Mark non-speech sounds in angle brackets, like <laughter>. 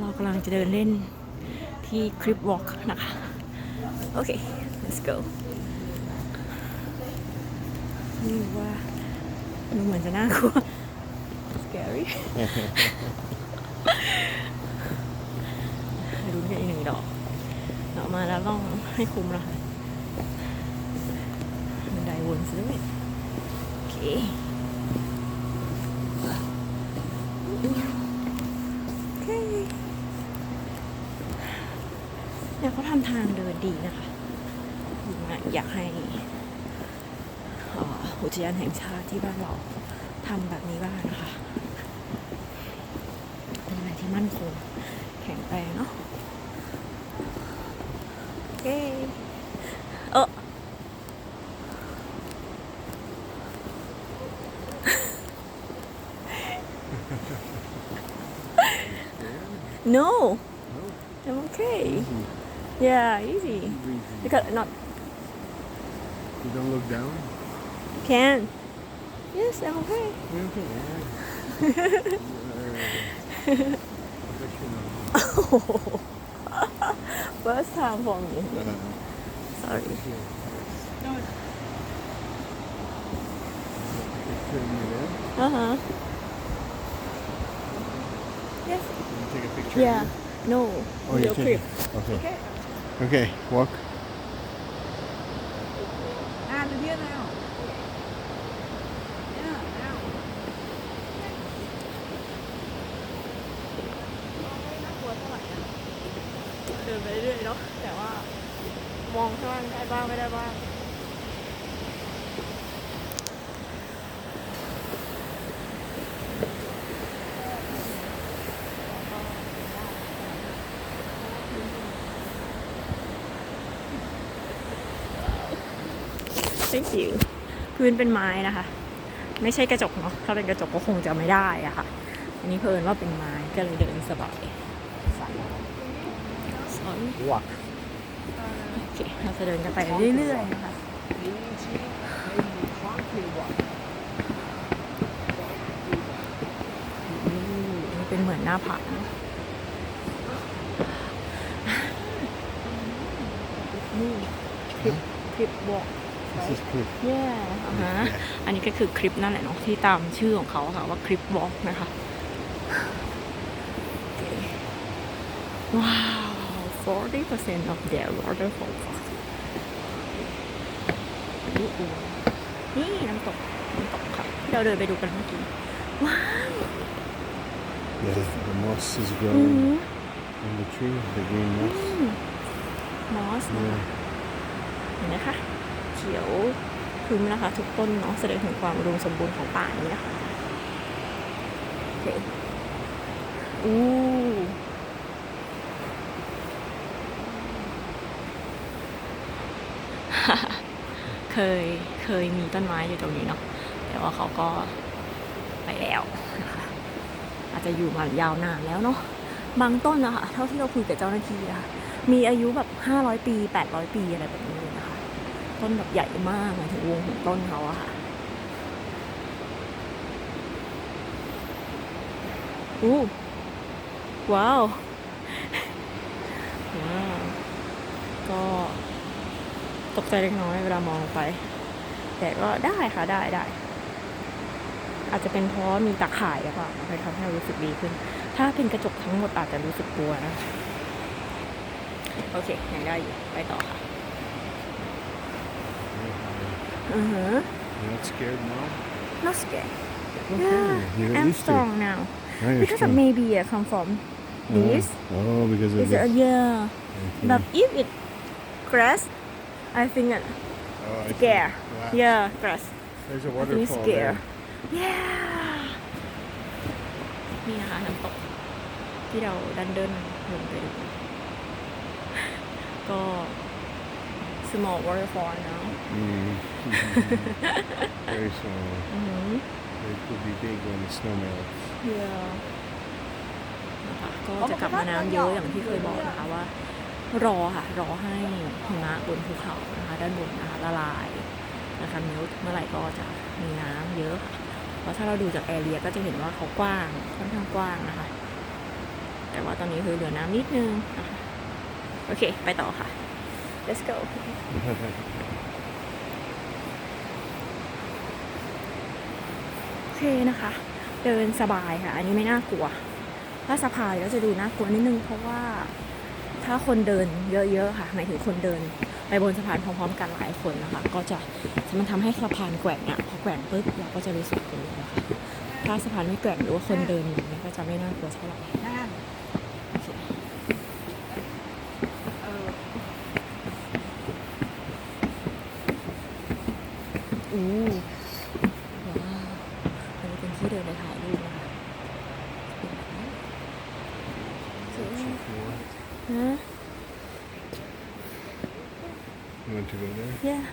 เรากำลังจะเดินเล่นที่คลิปวอล์กนะคะ โอเค let's go นี่ว่าดูเหมือนจะน่ากลัว scary รุ้นกันอีกหนึ่งดอกออกมาแล้วต้องให้คุ้มนะคะบันไดวนซะด้วยโอเค โอเค เนี่ยเขาทำทางเดินดีนะคะอยากให้เอ่ออุทยานแห่งชาติที่บ้านเราทำแบบนี้บ้างนะคะ เป็นอะไรที่มั่นคงแข็งแรงเนาะโอเคเออ no I'm okay yeah easy because not You don't look down? You can yes I'm okay Okay. <laughs> First time for me Uh, sorry there. uh-huh yes Can you take a picture? yeah no Oh, you take. Okay. okay Okay, walk. อ่านเรียนแล้วเนี่ยแล้วเดินไปเรื่อยๆเนาะแต่ว่ามองข้างล่างได้บ้างไม่ได้บ้าง Thank you พื้นเป็นไม้นะคะ ไม่ใช่กระจกเนาะถ้าเป็นกระจกก็คงจะไม่ได้อะค่ะ อันนี้เพิ่นว่าเป็นไม้ก็เลยเดินสบายสอน Walk. โอเคเราจะเดินกันไปเรื่อยๆนะคะนี่เป็นเหมือนหน้าผานี่คลิปคลิปบอก This is cliff. แย่อ่าฮะอันนี้ก็คือคลิปนั่นแหละเนาะที่ตามชื่อของเขาค่ะว่าคลิปวอล์กนะคะโอเคว้าว 40% of their waterfall cost นี่อูนี่น้ำตกน้ำตกค่ะที่เราเดินไปดูกันเมื่อกี้ ว้าว Yeah, the moss is อื growing ม on the tree, the green moss. มอสนะคะ Yeah. เห็นไหมคะ เขียวคึ้มนะคะ ทุกต้นเนาะแสดงถึงความอุดมสมบูรณ์ของป่านี้นะคะโอเคอู้เคยเคยมีต้นไม้อยู่ตรงนี้เนาะแต่ว่าเขาก็ไปแล้วนะคะอาจจะอยู่มายาวนานแล้วเนาะบางต้นนะคะเท่าที่เราคุยกับเจ้าหน้าที่อะคะมีอายุแบบ 500 ปี 800 ปีอะไรแบบนี้ ต้นแบบใหญ่มากหมายถึงวงของต้นเขาอะค่ะอู้ว้าวว้าวก็ตกใจเล็กน้อยเวลามองไป แต่ก็ได้ค่ะได้ได้ อาจจะเป็นเพราะมีตาข่ายหรือเปล่าเลยทำให้เรารู้สึกดีขึ้น ถ้าเป็นกระจกทั้งหมดอาจจะรู้สึกกลัวนะ โอเคยังได้อยู่ไปต่อค่ะ อือฮะ You're not scared now? not scared Okay. yeah You're I'm used to it. strong now Now you're because of strong. maybe I come from Oh. this Oh, because of it's this. a, yeah Okay. but if it grass I think it Oh, I see. scare Wow. yeah grass There's a I think it's waterfall scare there. yeah นี่นะคะน้ำตก ที่เราดันเดินลงไปดู<laughs> ก็ small waterfall เนอะ Mm. Very small. อือหือ It could be big when the snow melts. เยอะนะคะก็จะกลับมาน้ำเยอะอย่างที่เคยบอกนะคะว่า รอค่ะ รอให้หิมะบนภูเขานะคะด้านบนนะคะละลายนะคะเมลเมื่อไหร่ก็จะมีน้ำเยอะค่ะเพราะถ้าเราดูจากแอเรียก็จะเห็นว่าเขากว้างค่อนข้างกว้างนะคะ แต่แต่ว่าตอนนี้คือเหลือน้ำนิดนึงนะคะโอเค ไปต่อค่ะ let's go โอเคนะคะ เดินสบายค่ะ อันนี้ไม่น่ากลัว ถ้าสะพายก็จะดูน่ากลัวนิดนึง เพราะว่าถ้าคนเดินเยอะๆค่ะ หมายถึงคนเดินไปบนสะพานพร้อมๆกันหลายคนนะคะ ก็จะมันทำให้สะพานแกว่งอะพอแกว่งปุ๊บเราก็จะรู้สึกกลัวนะคะถ้าสะพานไม่แกว่งหรือว่าคนเดินอย่างเงี้ก็จะไม่น่ากลัวเท่าไหร่ นั่น โอเค เออ อู้ว้าว อันนี้เป็นที่เดินไปถ่ายรูปนะคะสวยมากฮะ You want to go there? yeah